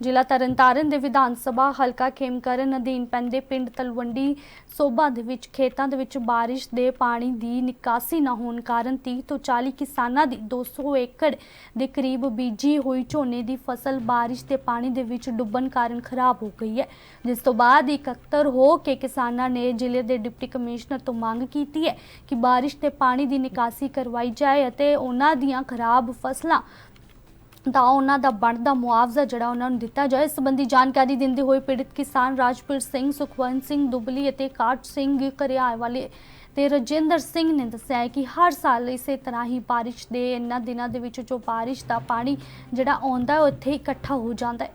ਜ਼ਿਲ੍ਹਾ ਤਰਨਤਾਰਨ ਦੇ ਵਿਧਾਨ ਸਭਾ ਹਲਕਾ ਖੇਮਕਰਨ ਅਧੀਨ ਪੈਂਦੇ ਪਿੰਡ ਤਲਵੰਡੀ ਸੋਭਾ ਦੇ ਵਿੱਚ ਖੇਤਾਂ ਦੇ ਵਿੱਚ ਬਾਰਿਸ਼ ਦੇ ਪਾਣੀ ਦੀ ਨਿਕਾਸੀ ਨਾ ਹੋਣ ਕਾਰਨ 30 ਤੋਂ 40 ਕਿਸਾਨਾਂ ਦੀ 200 ਏਕੜ ਦੇ ਕਰੀਬ ਬੀਜੀ ਹੋਈ ਝੋਨੇ ਦੀ ਫਸਲ ਬਾਰਿਸ਼ ਦੇ ਪਾਣੀ ਦੇ ਵਿੱਚ ਡੁੱਬਣ ਕਾਰਨ ਖਰਾਬ ਹੋ ਗਈ ਹੈ। ਜਿਸ ਤੋਂ ਬਾਅਦ ਇਕੱਤਰ ਹੋ ਕੇ ਕਿਸਾਨਾਂ ਨੇ ਜ਼ਿਲ੍ਹੇ ਦੇ ਡਿਪਟੀ ਕਮਿਸ਼ਨਰ ਤੋਂ ਮੰਗ ਕੀਤੀ ਹੈ ਕਿ ਬਾਰਿਸ਼ ਦੇ ਪਾਣੀ ਦੀ ਨਿਕਾਸੀ ਕਰਵਾਈ ਜਾਏ ਅਤੇ ਉਹਨਾਂ ਦੀਆਂ ਖਰਾਬ ਫਸਲਾਂ ਦਾ ਉਹਨਾਂ ਦਾ ਬਣਦਾ ਮੁਆਵਜ਼ਾ ਜਿਹੜਾ ਉਹਨਾਂ ਨੂੰ ਦਿੱਤਾ ਜਾਏ। ਇਸ ਸੰਬੰਧੀ ਜਾਣਕਾਰੀ ਦਿੰਦੇ ਹੋਏ ਪੀੜਤ ਕਿਸਾਨ ਰਾਜਪੁਰ ਸਿੰਘ ਸੁਖਵੰਤ ਸਿੰਘ ਦੁਬਲੀ ਅਤੇ ਕਾਟ ਸਿੰਘ ਘਰਿਆਲ ਵਾਲੇ ਤੇ ਰਜਿੰਦਰ ਸਿੰਘ ਨੇ ਦੱਸਿਆ ਹੈ ਕਿ ਹਰ ਸਾਲ ਇਸੇ ਤਰ੍ਹਾਂ ਹੀ ਬਾਰਿਸ਼ ਦੇ ਇਹਨਾਂ ਦਿਨਾਂ ਦੇ ਵਿੱਚ ਜੋ ਬਾਰਿਸ਼ ਦਾ ਪਾਣੀ ਜਿਹੜਾ ਆਉਂਦਾ ਹੈ ਉਹ ਇੱਥੇ ਇਕੱਠਾ ਹੋ ਜਾਂਦਾ ਹੈ।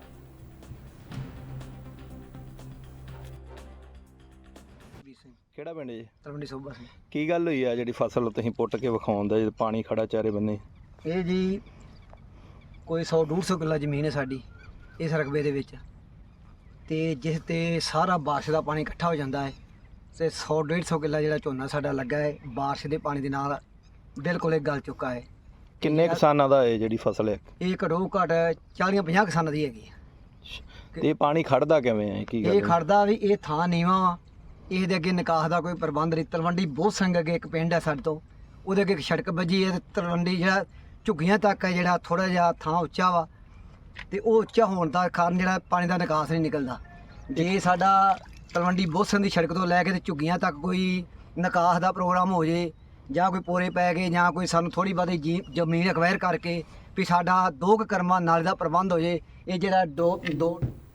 ਕਿਹੜਾ ਪਿੰਡ ਜੀ? ਤਲਵੰਡੀ ਸੋਭਾ ਸਿੰਘ। ਕੀ ਗੱਲ ਹੋਈ ਆ ਜਿਹੜੀ ਫਸਲ ਤੁਸੀਂ ਪੁੱਟ ਕੇ ਵਿਖਾਉਂਦਾ ਜਦ ਪਾਣੀ ਖੜਾ ਚਾਰੇ ਬੰਨੇ? ਇਹ ਜੀ ਕੋਈ 100 150 ਕਿੱਲਾ ਜ਼ਮੀਨ ਹੈ ਸਾਡੀ ਇਸ ਰਕਬੇ ਦੇ ਵਿੱਚ। ਤੇ ਜਿਸ ਤੇ ਸਾਰਾ ਬਾਰਿਸ਼ ਦਾ ਪਾਣੀ ਇਕੱਠਾ ਹੋ ਜਾਂਦਾ ਹੈ ਤੇ 100 150 ਕਿੱਲਾ ਜਿਹੜਾ ਝੋਨਾ ਸਾਡਾ ਲੱਗਾ ਹੈ ਬਾਰਿਸ਼ ਦੇ ਪਾਣੀ ਦੇ ਨਾਲ ਬਿਲਕੁਲ ਇਹ ਗਲ ਚੁੱਕਾ ਹੈ। ਕਿੰਨੇ ਕਿਸਾਨਾਂ ਦਾ ਇਹ ਜਿਹੜੀ ਫਸਲ ਹੈ? ਇਹ ਘੱਟੋ ਘੱਟ 40 50 ਕਿਸਾਨਾਂ ਦੀ ਹੈਗੀ ਹੈ। ਤੇ ਇਹ ਪਾਣੀ ਖੜਦਾ ਕਿਵੇਂ ਹੈ? ਕੀ ਗੱਲ ਇਹ ਹੈ? ਖੜਦਾ ਵੀ ਇਹ ਥਾਂ ਨੀਵਾਂ ਵਾ ਇਹਦੇ ਅੱਗੇ ਨਿਕਾਹ ਦਾ ਕੋਈ ਪ੍ਰਬੰਧ ਨਹੀਂ। ਤਲਵੰਡੀ ਬਹੁਤ ਸਿੰਘ ਅੱਗੇ ਇੱਕ ਪਿੰਡ ਹੈ ਸਾਡੇ ਤੋਂ ਉਹਦੇ ਅੱਗੇ ਇੱਕ ਸੜਕ ਵੱਜੀ ਹੈ ਤੇ ਤਲਵੰਡੀ ਜਿਹੜਾ ਝੁੱਗੀਆਂ ਤੱਕ ਹੈ ਜਿਹੜਾ ਥੋੜਾ ਜਿਹਾ ਥਾਂ ਉੱਚਾ ਵਾ ਤੇ ਉਹ ਉੱਚਾ ਹੋਣ ਦਾ ਕਾਰਨ ਜਿਹੜਾ ਪਾਣੀ ਦਾ ਨਿਕਾਸ ਨਹੀਂ ਨਿਕਲਦਾ। ਜੇ ਸਾਡਾ ਤਲਵੰਡੀ ਬੋਸਨ ਦੀ ਸੜਕ ਤੋਂ ਲੈ ਕੇ ਤੇ ਝੁੱਗੀਆਂ ਤੱਕ ਕੋਈ ਨਿਕਾਸ ਦਾ ਪ੍ਰੋਗਰਾਮ ਹੋ ਜੇ ਜਾਂ ਕੋਈ ਪੋਰੇ ਪੈ ਗਏ ਜਾਂ ਕੋਈ ਸਾਨੂੰ ਥੋੜੀ ਜੀ ਜ਼ਮੀਨ ਅਕਵਾਇਰ ਕਰਕੇ ਵੀ ਸਾਡਾ ਦੋ ਕੁ ਕਰਮਾਂ ਨਾਲੇ ਦਾ ਪ੍ਰਬੰਧ ਹੋ ਜੇ ਇਹ ਜਿਹੜਾ ਦੋ ਦੋ